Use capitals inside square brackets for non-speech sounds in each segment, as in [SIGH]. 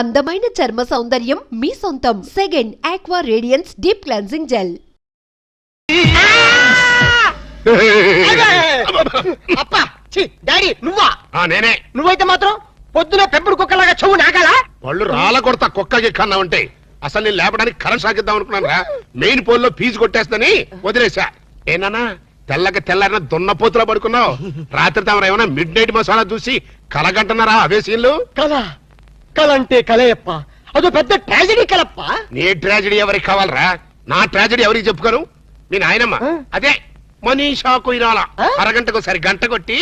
అందమైన చర్మ సౌందర్యం మీ సొంతం. Second aqua radiance deep cleansing gel అప్ప ఛీ, డాడీ నువ్వా? ఆ నేనే. నువ్వైతే మాత్రం పొద్దున పెంపుడు కుక్కలాగా చెవు నాగాలా? పళ్ళు రాల కొడతా కుక్కకి కన్నా ఉంటే. అసలు నేను లేపడానికి కరెంట్ సాగిద్దాం అనుకున్నాను రా మెయిన్ పోల్లో ఫీజు కొట్టేస్తుందని వదిలేసా ఏనానా తెల్లకి తెల్లారిన దున్నపోతులా పడుకున్నావు? రాత్రి తమరు ఏమైనా మిడ్ నైట్ మసాలా చూసి కలగంటున్నారా అవే సీన్లు? కళ కళ అంటే కలయప్ప అదో పెద్ద ట్రాజడీ కలప్ప. నీ ట్రాజడీ ఎవరికి కావాలరా? నా ట్రాజడీ ఎవరికి చెప్పుకోను? మీ నాయనమ్మ? అదే మనీషా కొయిరాల ఆ? అరగంటకు సరి గంట కొట్టి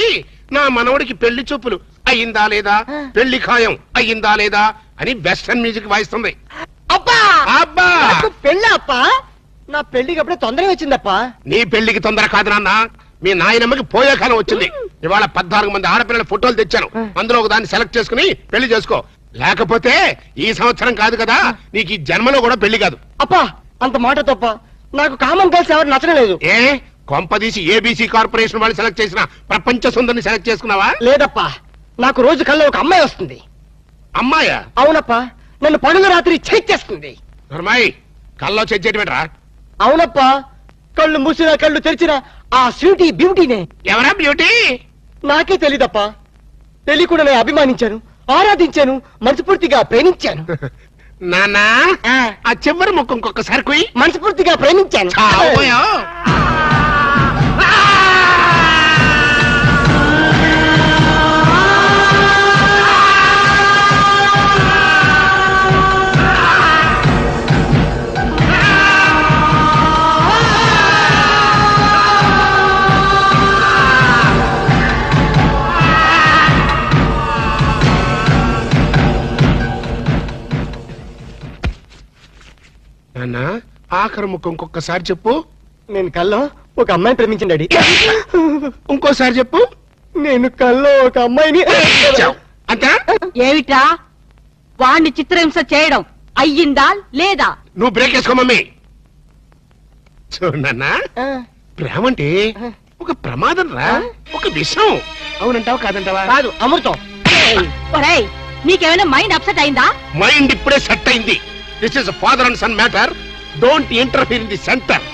నా మనవడికి పెళ్ళి చూపులు. అయ్యిందా లేదా. పెళ్ళి ఖాయం. అయ్యిందా లేదా? అని వెస్టర్న్ మ్యూజిక్ వాయిస్తుంది. అబ్బా! అబ్బా! పెళ్ళి అప్ప? నా పెళ్ళికి అప్పుడే తొందరగా వచ్చిందప్ప. నీ పెళ్ళికి తొందర కాదు నాన్న. మీ నాయనమ్మకి పోయే కాలం వచ్చింది ఇవాళ పద్నాలుగు మంది ఆడపిల్లల ఫోటోలు తెచ్చాను. అందులో ఒక దాన్ని సెలెక్ట్ చేసుకుని పెళ్ళి చేసుకో. లేకపోతే ఈ సంవత్సరం కాదు కదా నీకు ఈ జన్మలో కూడా పెళ్ళి కాదు. అప్ప అంత మాట తప్ప. నాకు కామన్ గర్ల్స్ ఎవరు నచ్చడం లేదు. ఏ? కొంపదీసి ఏబీసీ కార్పొరేషన్ వాళ్ళు సెలెక్ట్ చేసిన ప్రపంచ సుందరిని సెలెక్ట్ చేసుకున్నావా? లేదప్ప. నాకు రోజు కల్లో ఒక అమ్మాయి వస్తుంది. అమ్మాయా? అవునప్ప. నన్ను పనుల రాత్రి చేస్తుంది. నర్మాయి కల్లో చెచ్చేటివేట్రా అవునప్ప. కళ్ళు మూసినా కళ్ళు తెరిచిన ఆ స్వీటీ బ్యూటీనే ఎవరా బ్యూటీ నాకే తెలీదప్ప. తెలియకుండా నేను అభిమానించాను. ఆరాధించాను మనస్ఫూర్తిగా ప్రేమించాను. నానా ఆ, చివరి ముక్కు ఇంకొకసారి కుయ్ మనస్ఫూర్తిగా ప్రేమించాను. నాన్న ఆఖరి ముక్కు ఇంకొకసారి చెప్పు. నేను కల్లో ఒక అమ్మాయిని ప్రేమించండి ఇంకోసారి చెప్పు. నేను కల్లో ఒక అమ్మాయిని. అంతా? ఏమిట్రా? వాణ్ణి చిత్రహింస చేయడం అయ్యిందా లేదా? నువ్వు బ్రేక్ వేసుకో మమ్మీ. చూడు నాన్న ఆ, ప్రేమ అంటే ఒక ప్రమాదం రా. ఒక విషయం అవునంటావా కాదంటావా? కాదు అమృతం. ఒరేయ్ నీకేమైనా మైండ్ అప్సెట్ అయిందా? మైండ్ ఇప్పుడే సెట్ అయింది. This is father and son matter don't interfere in the centre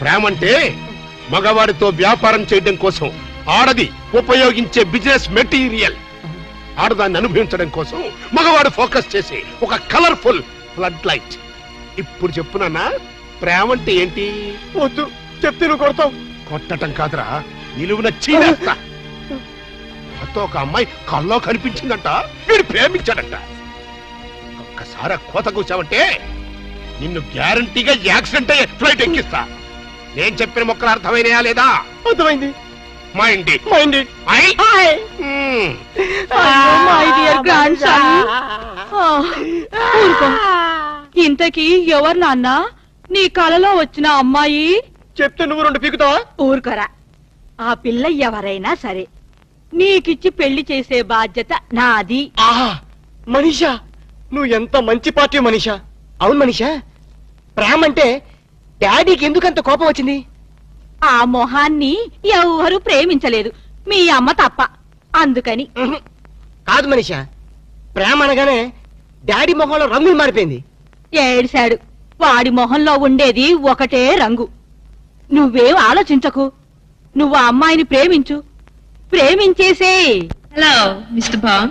ప్రేమ అంటే మగవాడితో వ్యాపారం చేయడం కోసం ఆడది ఉపయోగించే బిజినెస్ మెటీరియల్ ఆడదాన్ని అనుభవించడం కోసం మగవాడు ఫోకస్ చేసి ఒక కలర్ఫుల్ ఫ్లడ్ లైట్ ఇప్పుడు చెప్పునన్నా ప్రేమ అంటే ఏంటి? వద్దు చెప్తే నువ్వు కొడతావు. కొట్టటం కాదురా నిలువున చీనేస్తా ఒక అమ్మాయి కల్లో కనిపించిందంట వీడు ప్రేమించాడంట. ఒక్కసారి కోత కూర్చావంటే నిన్ను గ్యారంటీగా యాక్సిడెంట్ అయ్యే ఫ్లైట్ ఎక్కిస్తా. నేను చెప్పిన మొక్కలు అర్థమైనయా లేదా? అర్థమైంది. మా ఇంటి. Mind I? dear grandson. ఆ, ఊరుకో. ఇంతకీ ఎవరు నాన్న? నీ కలలో వచ్చిన అమ్మాయి? చెప్తే నువ్వు రెండు పీకుతావా? ఊరుకోరా. ఆ పిల్ల ఎవరైనా సరే నీకిచ్చి పెళ్ళి చేసే బాధ్యత నాది. ఆహా మనీషా? నువ్వు ఎంత మంచి పార్టీ మనీషా? అవును మనీషా? ప్రేమ అంటే డాడీకి ఎందుకంత కోపం వచ్చింది? ఆ మొహాన్ని ఎవరు ప్రేమించలేదు. మీ అమ్మ తప్ప. అందుకని. ఉహు. కాదు మనీషా ప్రేమ అనగానే డాడీ మొహంలో రంగులు మారిపోయింది. ఏడిశాడు వాడి మొహంలో ఉండేది ఒకటే రంగు. నువ్వేం ఆలోచించకు. నువ్వు ఆ అమ్మాయిని ప్రేమించు. ప్రేమించేసే Hello, Mr. Bond.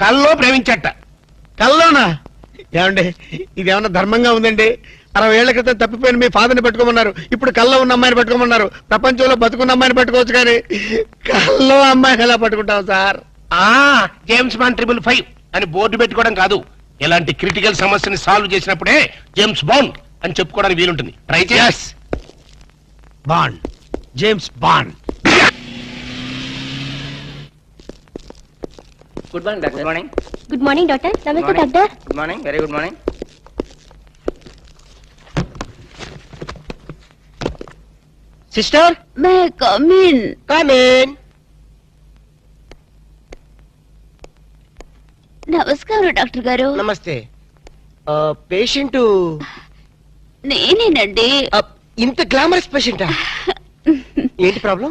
కల్లో ప్రేమించాట. కల్లోనా? ఏమండి ఇది ఏమన్నా ధర్మంగా ఉందండి? అరవై ఏళ్ళ క్రితం తప్పిపోయిన మీ ఫాదర్ని పెట్టుకోమన్నారు. ఇప్పుడు కల్లో ఉన్న అమ్మాయిని పెట్టుకోమన్నారు. ప్రపంచంలో బతుకున్న అమ్మాయిని పెట్టుకోవచ్చు కానీ కల్లో అమ్మాయిని ఎలా పట్టుకుంటాం సార్? ఆ జేమ్స్ బాండ్ ట్రిపుల్ ఫైవ్ అని బోర్డు పెట్టుకోవడం కాదు. ఇలాంటి క్రిటికల్ సమస్యని సాల్వ్ చేసినప్పుడే జేమ్స్ బాండ్ అని చెప్పుకోవడానికి వీలుంటుంది. ట్రై చేస్ bond James Bond good morning doctor good morning good morning doctor నమస్తే Morning. Doctor good morning very good morning sister may come in come in నమస్కారం డాక్టర్ గారు నమస్తే పేషెంట్ నేనేనండి. ఇంత గ్లామరస్ పేషెంటా [LAUGHS] ఏంటి ప్రాబ్లం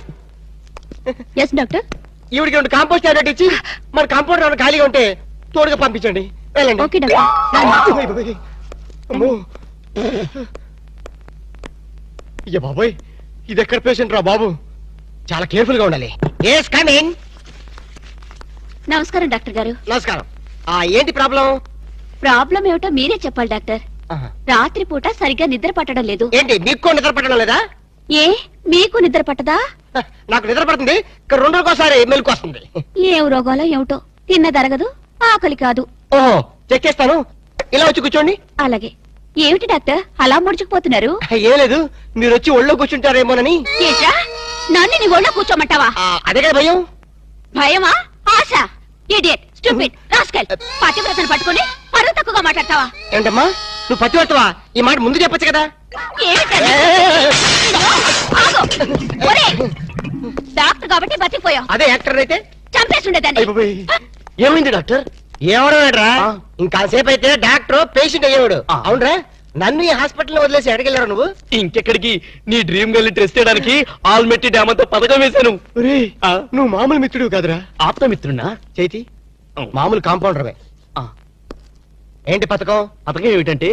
ఎస్ డాక్టర్ ఈవిడికి రెండు కాంపోస్ట్ టాబ్లెట్ ఇచ్చి మన కాంపౌండ్ ఏమైనా ఖాళీగా ఉంటే తోడుగా పంపించండి. వెళ్ళండి. ఓకే డాక్టర్ అమ్మో. బాబోయ్ ఇది ఎక్కడ పేషెంట్ రా బాబు? చాలా కేర్ఫుల్గా ఉండాలి ఎస్ కమింగ్ నమస్కారం డాక్టర్ గారు. నమస్కారం. ఆ ఏంటి ప్రాబ్లం? ప్రాబ్లం ఏమిటో మీరే చెప్పాలి డాక్టర్. రాత్రి పూట సరిగ్గా నిద్ర పట్టడం లేదు. ఏంటి మీకు నిద్ర పట్టడం లేదా? ఏ మీకు నిద్ర పట్టదా? నాకు నిద్ర పడుతుంది. ఇక్కడ రెండు రోజుకోసారి మెలకు వస్తుంది. ఏం రోగాలో ఏమిటో తిన్న తరగదు ఆకలి కాదు. ఓహో చెక్ చేస్తాను. ఇలా వచ్చి కూర్చోండి. అలాగే. ఏమిటి డాక్టర్ అలా ముడుచుకుపోతున్నారు? ఏం లేదు. మీరు వచ్చి ఒళ్ళో కూర్చుంటారేమోనని. ఏంట్రా? నన్ను నీ ఒళ్ళో కూర్చోమంటావా? అదే కదా భయం. భయమా? ఆశ? Idiot stupid rascal. పతివ్రతను పట్టుకొని పరువు తక్కువగా మాట్లాడతావా? ఏంటమ్మా? నువ్వు పత్తి పడతావా ఈ మాట ముందు చెప్పొచ్చు కదా. ఏమిటది? ఆగు! ఒరేయ్! డాక్టర్ కాబట్టి బతికిపోయావు అదే యాక్టర్ అయితే? చంపేసి ఉండేదాన్ని ఏమైంది డాక్టర్? ఏమడరా ఇంకాసేపు అయితే డాక్టర్ పేషెంట్ అయ్యేవాడు. అవునరా? నన్ను ఈ హాస్పిటల్ వదిలేసి ఎడగెళ్ళారు నువ్వు? ఇంకెక్కడికి? నీ డ్రీమ్ గర్ల్ టెస్ట్ చేయడానికి ఆల్మెట్టి డ్యామ్ అంతా పథకం వేశాను. నువ్వు మామూలు మిత్రుడు కాదురా. ఆప్తమిత్రున్నా చేతి మామూలు కాంపౌండర్వే ఆ. ఏంటి పథకం? పథకం ఏమిటంటే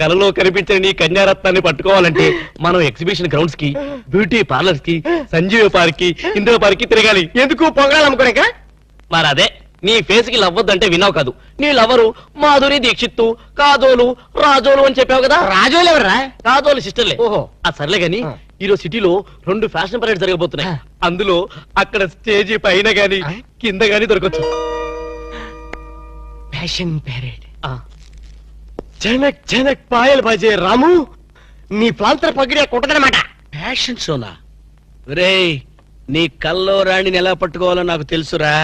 కలలో కనిపించిన నీ కన్యారత్నాన్ని పట్టుకోవాలంటే మనం ఎగ్జిబిషన్ గ్రౌండ్స్కి బ్యూటీ పార్లర్స్కి సంజీవ పార్క్కి ఇందిరా పార్క్కి తిరగాలి. ఎందుకు పొంగళాలు అమ్ముకోలేక? మరి అదే నీ ఫేస్కి లవ్వద్దంటే విన్నావు కాదు. నీ లవరు మాధురి దీక్షిత్తు కాదోలు రాజోలు అని చెప్పావు కదా? రాజోలు ఎవర్రా? కాదోలు సిస్టర్లే ఓహో. ఆ సర్లే గాని. ఈరోజు సిటీలో రెండు ఫ్యాషన్ పరేడ్ జరగబోతున్నాయి. అందులో అక్కడ స్టేజీ పైన గాని. కింద గాని దొరకచ్చు. ఫ్యాషన్ పేరేడ్ జనక్ జనక్ పాయలు బజే రాము నీ ప్రాంతం పగిడే కుట్టదనమాట. ఫ్యాషన్ సోనా. రే నీ కల్లో రాణిని ఎలా పట్టుకోవాలో నాకు తెలుసురా.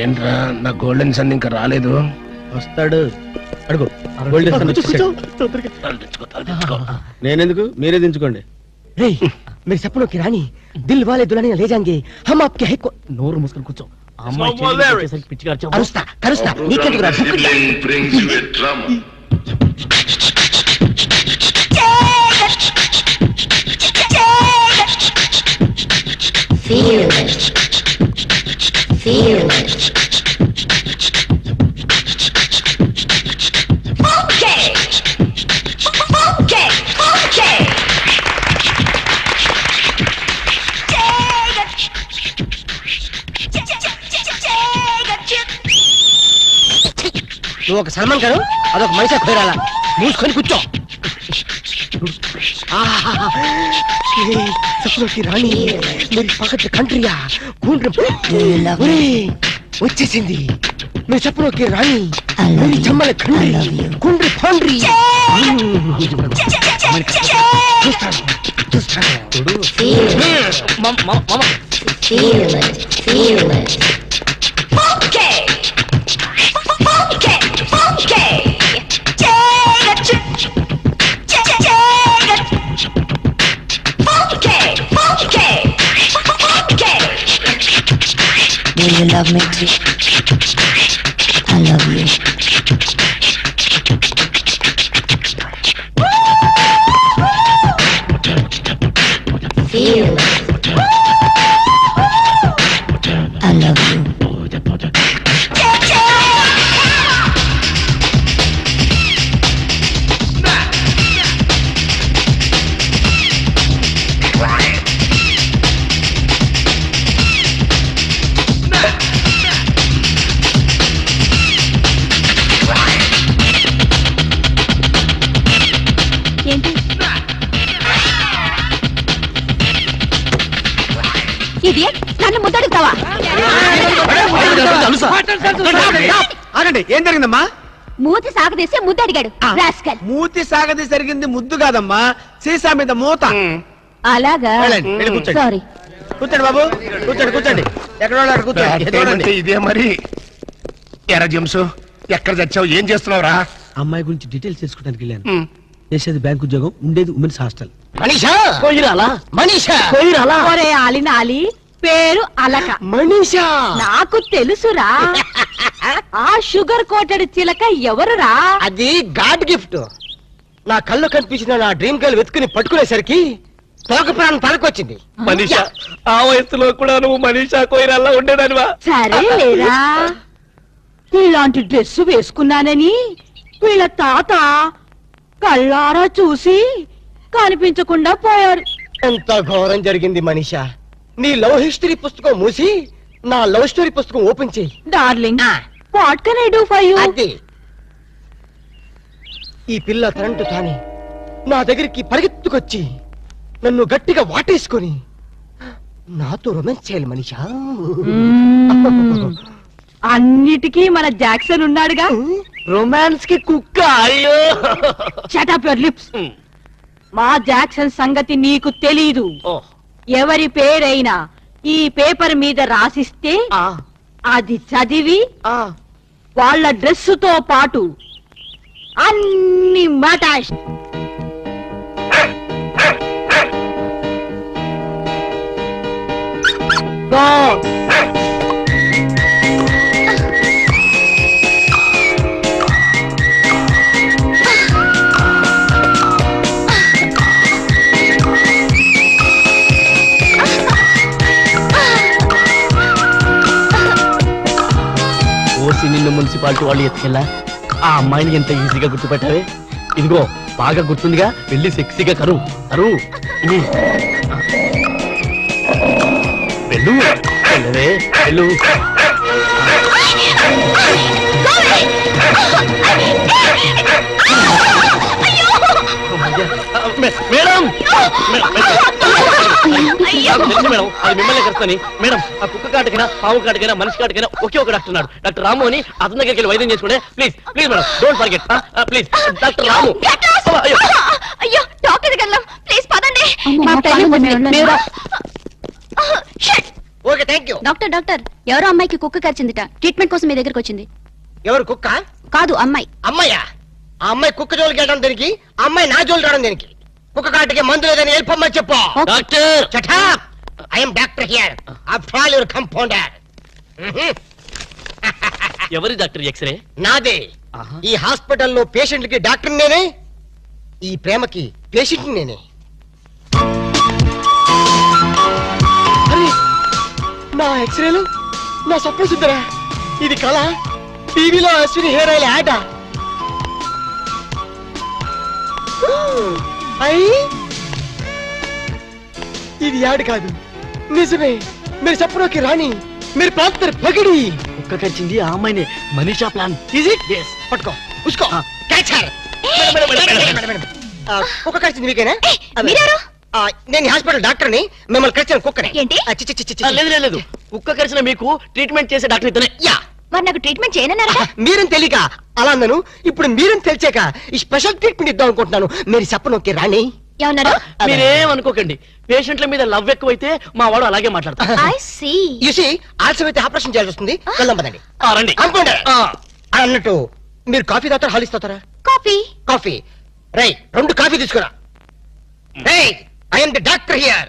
ఏంట్రా నా గోల్డెన్ సన్ ఇంకా రాలేదు? వస్తాడు. అడుగు. గోల్డ్ నేనెందుకు? మీరే దించుకోండి. మీరు చెప్పను రాణి. దిల్ వాలే దులానియా లేజాంగి హమ్ ఆప్కే హై నోరు మూసుకొని కూర్చో. కరుస్తా నీకెందుకు రా Feel it. Feel. It. నువ్వు ఒక సల్మాన్ గారు అదొక మైసా ఖోరాలా మూసుకొని కూర్చో. రాణి మీరు పక్కన కంట్రీయా వచ్చేసింది. మీ సప్నోకి రాణి మీరు చమ్మల కండ్రి కుండ్రి పాండ్రి. చూస్తాను చూస్తాను. Do you love me too? I love you. Feel rascal. మూతి సాగది జరిగింది ముద్దు కాదమ్మా. సీసా మీద మూత. అలాగా. సారీ కూర్చోండి. బాబు. కూర్చోండి కూర్చోండి. ఎక్కడ కూర్చోండి. ఇదే మరి? ఎరా జంసు ఎక్కడ చచ్చావు? ఏం చేస్తున్నావురా? అమ్మాయి గురించి డీటెయిల్స్ తెలుసుకోవడానికి వెళ్ళాను. చేసేది బ్యాంక్ ఉద్యోగం ఉండేది ఉమెన్స్ హాస్టల్. మనీషా? కొయ్యిరాలా మనీషా? కొయ్యిరాలా ఒరే ఆలినాలి పేరు అలక. మనీషా? నాకు తెలుసురా. [LAUGHS] ఆ? షుగర్ కోటెడ్ చిలక ఎవరురా? అది గాడ్ గిఫ్ట్. నా కళ్ళు కనిపించిన నా డ్రీమ్ గర్ల్ వెతుకుని పట్టుకునేసరికి తోక ప్రాణం తలకొచ్చింది. మనీషా ఆ వయసులో కూడా నువ్వు మనీషా కొయ్యిరాలా ఉండేదానివా? సరే లేరా. ఇలాంటి డ్రెస్ వేసుకున్నానని వీళ్ళ తాత కళ్ళారా చూసి కనిపించకుండా పోయారు. ఎంత ఘోరం జరిగింది మనీషా. నీ లవ్ హిస్టరీ పుస్తకం మూసి నా లవ్ స్టోరీ పుస్తకం ఓపెన్ చేయి. Darling what can I do for you అది ఈ పిల్ల తనంటు తానే నా దగ్గరికి పరిగెత్తుకొచ్చి నన్ను గట్టిగా వాటేసుకొని నాతో రొమాన్స్ చేయాలి మనిషా. అన్నిటికీ మన జాక్సన్ ఉన్నాడుగా. రొమాన్స్కి కుక్క అయ్యో. షటప్ యువర్ లిప్స్ మా జాక్సన్ సంగతి నీకు తెలీదు. ఎవరి పేరైనా ఈ పేపర్ మీద రాసిస్తే అది చదివి. వాళ్ళ డ్రెస్సుతో పాటు అన్ని మటాష్ గో మున్సిపాలిటీ వాళ్ళు ఎత్తుకెళ్ళా ఆ అమ్మాయిని ఎంత ఈజీగా గుర్తుపెట్టావే? ఇదిగో బాగా గుర్తుందిగా వెళ్ళి సెక్సీగా కరు. కరు. వెళ్ళు. వెళ్ళవే. వెళ్ళు. మేడం! మేడం అది మిమ్మల్ని కలుస్తాని మేడం ఆ కుక్క కాటకైనా పాము కాటకైనా మనిషి కాటకైనా ఒకే ఒక డాక్టర్ ఉన్నాడు. డాక్టర్ రాము అని అతని దగ్గరికి వెళ్ళి వైద్యం చేసుకుంటే please please madam don't forget. Please doctor Ramu. అయ్యో. అయ్యో డాక్టర్ దగ్గర వెళ్ళాం ప్లీజ్ పదండి. Okay thank you. Doctor doctor ఎవరో అమ్మాయికి కుక్క కరిచిందిట. ట్రీట్మెంట్ కోసం మీ దగ్గరకు వచ్చింది. ఎవరు కుక్క? కాదు అమ్మాయి. అమ్మాయ్యా ఆ అమ్మాయి కుక్క జోలికి వెళ్ళడం దేనికి? ఆ అమ్మాయి నా జోలికి రావడం దేనికి? కుక్క కాటికి మందు లేదని వెళ్ళిపోమ్మని చెప్పు. Doctor! చటా I'm doctor here. After all your compounder. ఎవరి డాక్టర్ ఎక్స్రే? నాదే. ఈ హాస్పిటల్లో పేషెంట్లకి డాక్టర్ నేనే. ఈ ప్రేమకి పేషెంట్ నేనే. నా ఎక్స్రేలు? నా స్వప్న సుందరా? ఇది కళ? టీవీలో అశ్విని హెయిర్ ఆయిల్ యాడ్? ఇది యాడ్ కాదు. నిజమే. మీరు చెప్పడానికి రాణి. మీరు ప్రాంతర్ పగిడి. కుక్క కరిచింది ఆ అమ్మాయినే. Manisha plan. Is it? Yes పట్టుకో. ఉసుకో. క్యాచర్ కుక్క కరిచింది మీకేనా? మీరెవరు? నేను హాస్పిటల్ డాక్టర్ని. మిమ్మల్ని కరిచిన కుక్కని. ఏంటి? ఆ, చి, చి, చి, చి, చి. ఆ, లేదు లేదు లేదు. కుక్క కరిచిన మీకు ట్రీట్మెంట్ చేసే డాక్టర్ ఇతనే. యా. మరి నాకు ట్రీట్మెంట్ చేయనన్నారా మీరని తెలియక? అలా అన్నాను. ఇప్పుడు మీరని తెలిసాక ఈ స్పెషల్ ట్రీట్మెంట్ ఇద్దాం అనుకుంటున్నాను. మీరు చెప్పనొక్కే రాణి ఏమన్నారు మీరేం అనుకోకండి. పేషెంట్ల మీద లవ్ ఎక్కువైతే మా వాడు అలాగే మాట్లాడతారు ఐ సీ యూసి ఆలస్యం అయితే ఆపరేషన్ చేయాల్సి వస్తుంది. వెళ్దాం పదండి. ఆ, రండి. అనుకోండి. ఆ, అన్నట్టు మీరు కాఫీ తాగుతారా హాల్ ఇస్తారా కాఫీ. కాఫీ. రై రెండు కాఫీ తీసుకురా. Rai I'm the doctor here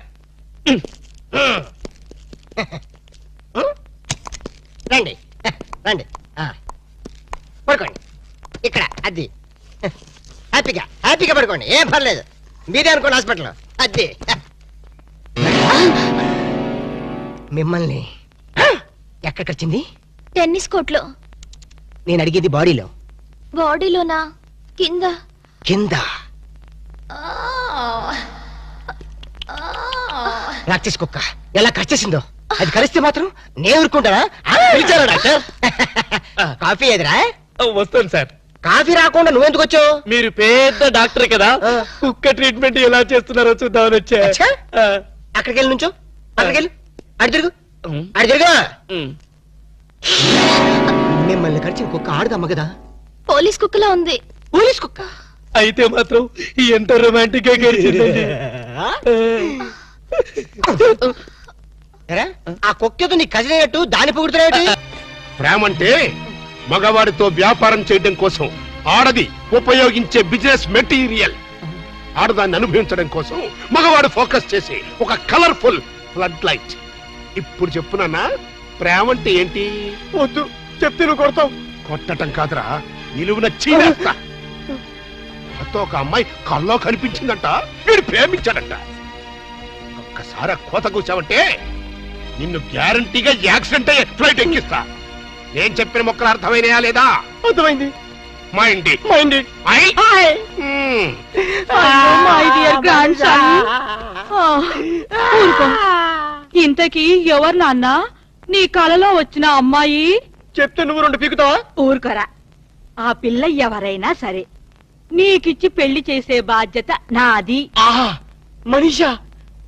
రండి. రండి. ఆ. పడుకోండి. ఇక్కడ అది హ్యాపీగా హ్యాపీగా పడుకోండి. ఏం పర్లేదు. మీరే అనుకోండి హాస్పిటల్ అది మిమ్మల్ని ఎక్కడికి వచ్చింది టెన్నిస్ కోర్ట్లో. నేను అడిగేది బాడీలో. బాడీలోనా? కింద. కింద. రాక్షస్ కుక్క. ఎలా కరిచేసిందో అది కరిస్తే మాత్రం నేను ఊరుకుంటానా? పిలిచారా డాక్టర్? కాఫీ ఎదురా వస్తాను సార్. కాఫీ రాకుండా నువ్వెందుకు వచ్చావు? మీరు పెద్ద డాక్టర్ కదా. కుక్క ట్రీట్మెంట్ ఎలా చేస్తున్నారో చూద్దామని వచ్చా. అక్కడికి వెళ్ళి నుంచో. అక్కడికి వెళ్ళి అడి తిరుగు. ఉమ్, అడి తిరుగు. ఉమ్. మిమ్మల్ని కరిచిన కుక్క ఆడదమ్మ కదా. పోలీస్ కుక్కలా ఉంది. పోలీస్ కుక్క? అయితే మాత్రం ఎంత రొమాంటిక్గా గడిచిందండి ఎరా, ఆ కుక్కతో నీ కజినట్టు దాని పొగుడుతున్నాయి ప్రేమ అంటే మగవాడితో వ్యాపారం చేయడం కోసం ఆడది ఉపయోగించే బిజినెస్ మెటీరియల్. ఆడదాన్ని అనుభవించడం కోసం మగవాడు ఫోకస్ చేసి ఒక కలర్ఫుల్ ఫ్లడ్ లైట్. ఇప్పుడు చెప్పునన్నా ప్రేమ అంటే ఏంటి? వద్దు చెప్తే నువ్వు కొడతావు. కొట్టటం కాదురా నిలువున చీనేస్తా కొత్త ఒక అమ్మాయి కల్లో కనిపించిందంట వీడు ప్రేమించాడంట. ఒక్కసారి కోత కూర్చావంటే నిన్ను గ్యారంటీగా యాక్సిడెంట్ అయ్యే ఫ్లైట్ ఎక్కిస్తా. నేను చెప్పిన మొక్కలు అర్థమైనయా లేదా? అర్థమైంది. మా ఇంటి. Mind I? Hmm. My dear grand ఇంతకీ ఎవరు నాన్న? నీ కలలో వచ్చిన అమ్మాయి? చెప్తే నువ్వు రెండు పీకుతావా? ఊరుకోరా. ఆ పిల్ల ఎవరైనా సరే నీకిచ్చి పెళ్ళి చేసే బాధ్యత నాది. ఆహా మనీషా.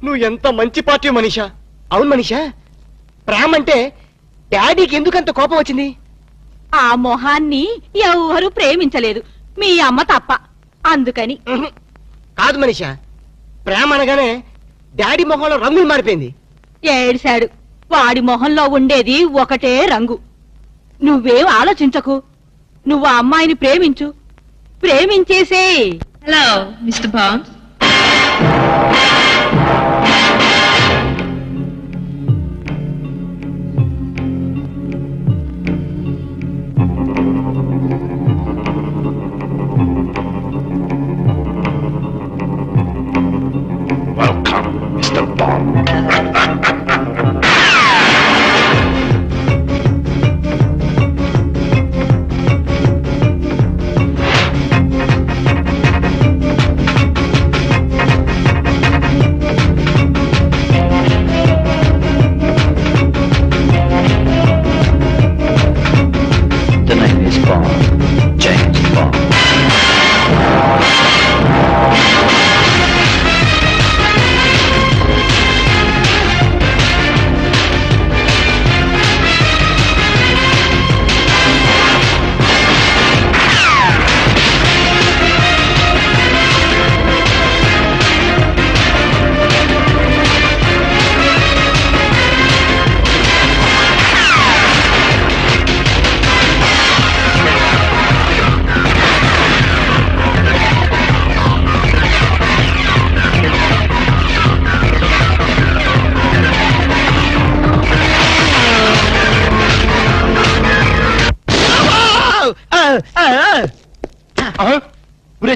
నువ్వు ఎంత మంచి పార్టీ మనీషా. అవును మనీషా. ప్రేమ అంటే డాడీకి ఎందుకంత కోపం వచ్చింది? ఆ మొహాన్ని ఎవరు ప్రేమించలేదు. మీ అమ్మ తప్ప. అందుకని. ఉహు. కాదు మనీషా. ప్రేమ అనగానే డాడీ మొహంలో రంగులు మారిపోయింది. ఏడిశాడు వాడి మొహంలో ఉండేది ఒకటే రంగు. నువ్వేం ఆలోచించకు. నువ్వు ఆ అమ్మాయిని ప్రేమించు. ప్రేమించేసే Hello, Mr. Bond.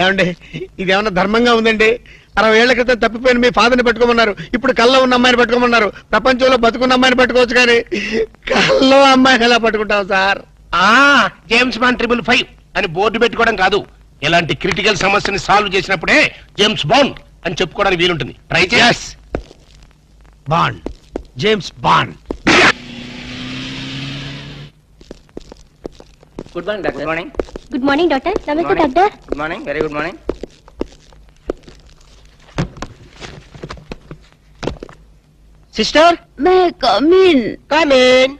ఏమండి ఇది ఏమన్నా ధర్మంగా ఉందండి? అరవై ఏళ్ళ క్రితం తప్పిపోయిన మీ ఫాదర్ని పట్టుకోమన్నారు. ఇప్పుడు కల్లో ఉన్న అమ్మాయిని పట్టుకోమన్నారు. ప్రపంచంలో బతుకున్న అమ్మాయిని పట్టుకోవచ్చు కానీ కల్లో అమ్మాయిని ఎలా పట్టుకుంటాం సార్? ఆ జేమ్స్ బాండ్ ట్రిపుల్ ఫైవ్ అని బోర్డు పెట్టుకోవడం కాదు. ఇలాంటి క్రిటికల్ సమస్యని సాల్వ్ చేసినప్పుడే జేమ్స్ బాండ్ అని చెప్పుకోవడానికి వీలుంటుంది. ట్రై చేస్ bond James Bond good morning doctor good morning good morning doctor నమస్తే. Doctor good morning very good morning sister may come in come in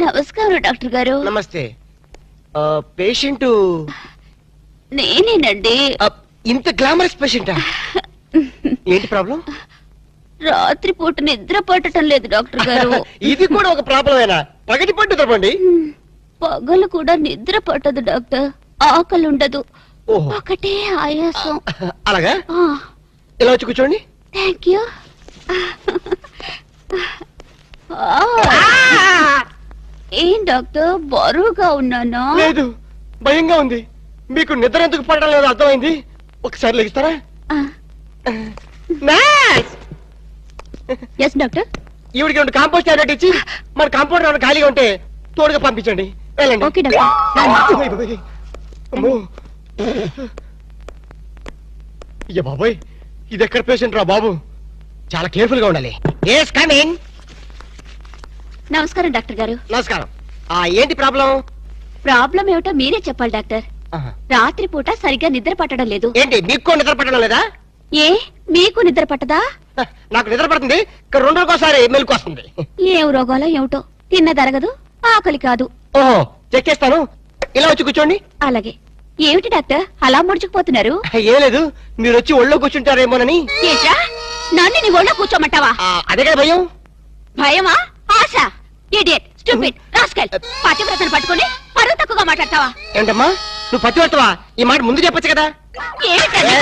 నమస్కారం డాక్టర్ గారు నమస్తే పేషెంట్ నేనేనండి. ఇంత గ్లామరస్ పేషెంటా [LAUGHS] ఏంటి ప్రాబ్లం రాత్రి పూట నిద్ర పట్టడం లేదు డాక్టర్ గారు. [LAUGHS] ఇది కూడా ఒక ప్రాబ్లమేనా పగటి పట్టు తప్పండి. పగలు కూడా నిద్ర పట్టదు డాక్టర్. ఆకలి ఉండదు. ఓహో. ఒకటే ఆయాసం. [LAUGHS] అలాగా? ఇలా వచ్చి కూర్చోండి. Thank you. ఏం డాక్టర్ బరువుగా ఉన్నానా? లేదు భయంగా ఉంది. మీకు నిద్ర ఎందుకు పడడం లేదు అర్థమైంది. ఒకసారి లెగిస్తారా? Yes doctor. ఈవిడికి రెండు కాంపోస్ట్ టాబ్లెట్ ఇచ్చి మన కాంపౌండ్ ఏమైనా ఖాళీగా ఉంటే తోడుగా పంపించండి. వెళ్ళండి. Okay doctor. అమ్మాయి బాబోయ్. అమ్మో. అయ్య బాబోయ్ ఇది ఎక్కడ పేషెంట్ రా బాబు? చాలా కేర్ఫుల్గా ఉండాలి. ఎస్ కమింగ్ నమస్కారం డాక్టర్ గారు. నమస్కారం. ఆ ఏంటి ప్రాబ్లం? ప్రాబ్లం ఏమిటో మీరే చెప్పాలి డాక్టర్. రాత్రి పూట సరిగ్గా నిద్ర పట్టడం లేదు. ఏంటి మీకు కూడా నిద్ర పట్టడం లేదా? ఏ? మీకు నిద్ర పట్టదా? నాకు నిద్ర పడుతుంది. ఇక్కడ రెండు రోజుకోసారి మెలకు వస్తుంది ఏం రోగాలో ఏమిటో? తిన్నదరగదు ఆకలి కాదు. ఓహో చెక్ చేస్తాను. ఇలా వచ్చి కూర్చోండి. అలాగే. ఏమిటి డాక్టర్? అలా ముడుచుకుపోతున్నారు? ఏం లేదు. మీరు వచ్చి ఒళ్ళో కూర్చుంటారేమోనని. ఏంట్రా? నన్ను నీ ఒళ్ళో కూర్చోమంటావా? ఆ, అదే కదా భయం. భయమా? ఆశ? Idiot stupid rascal. పతివ్రతను పట్టుకొని పరువు తక్కువగా మాట్లాడతావా? ఏంటమ్మా నువ్వు పత్తి పడతావా ఈ మాట ముందు చెప్పొచ్చు కదా. ఏమిటది?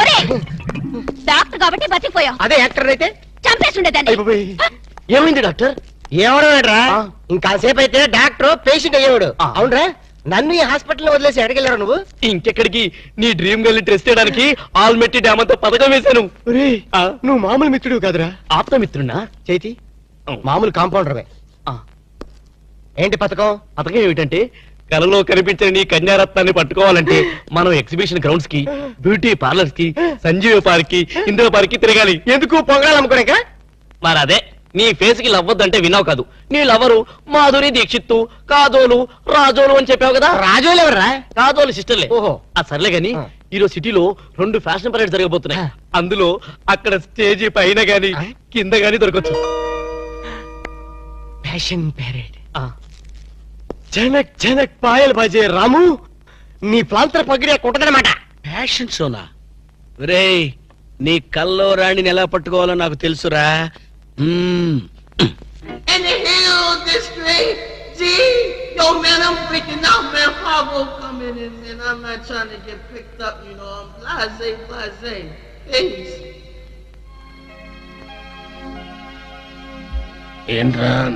ఒరేయ్, డాక్టర్ కాబట్టి బతికిపోయావు. అదే యాక్టర్ అయితే. ఏమైంది డాక్టర్? ఏమడరా ఇంకాసేపు అయితే డాక్టర్ పేషెంట్ అయ్యేవాడు. అవునరా? నన్ను ఈ హాస్పిటల్ వదిలేసి ఎడగెళ్ళారు నువ్వు? ఇంకెక్కడికి? నీ డ్రీమ్ గర్ల్ టెస్ట్ చేయడానికి ఆల్మెట్టి డ్యామ్ అంతా పథకం వేశాను. నువ్వు మామూలు మిత్రుడు కాదురా. ఆప్తమిత్రున్నా చైతి? మామూలు కాంపౌండర్వే ఆ. ఏంటి పథకం? పథకం ఏమిటంటే కలలో కనిపించని నీ కన్యారత్నాన్ని పట్టుకోవాలంటే మనం ఎగ్జిబిషన్ గ్రౌండ్స్కి బ్యూటీ పార్లర్స్కి సంజీవ పార్క్కి ఇందిరా పార్క్కి తిరగాలి. ఎందుకు? పొంగడాలు అమ్ముకోడాక మరి అదే నీ ఫేస్కి లవ్వద్దంటే విన్నావు కాదు. నీ లవరు మాధురి దీక్షిత్తు కాదోలు రాజోలు అని చెప్పావు కదా? రాజోలు ఎవరా కాదోలు సిస్టర్లే. ఓహో. ఆ సర్లే గాని. ఈరోజు సిటీలో రెండు ఫ్యాషన్ పరేడ్ జరగబోతున్నాయి. అందులో అక్కడ స్టేజీ పైన గాని. కింద గాని దొరకచ్చు. Fashion parade. జనక్ జనక్ పాయల్ బజే రాము నీ ప్లాంతర పగిడే కొట్టదనమాట. ఫ్యాషన్ సోనా. రే నీ కల్లో రాణిని ఎలా పట్టుకోవాలో నాకు తెలుసురా. ఏంట్రా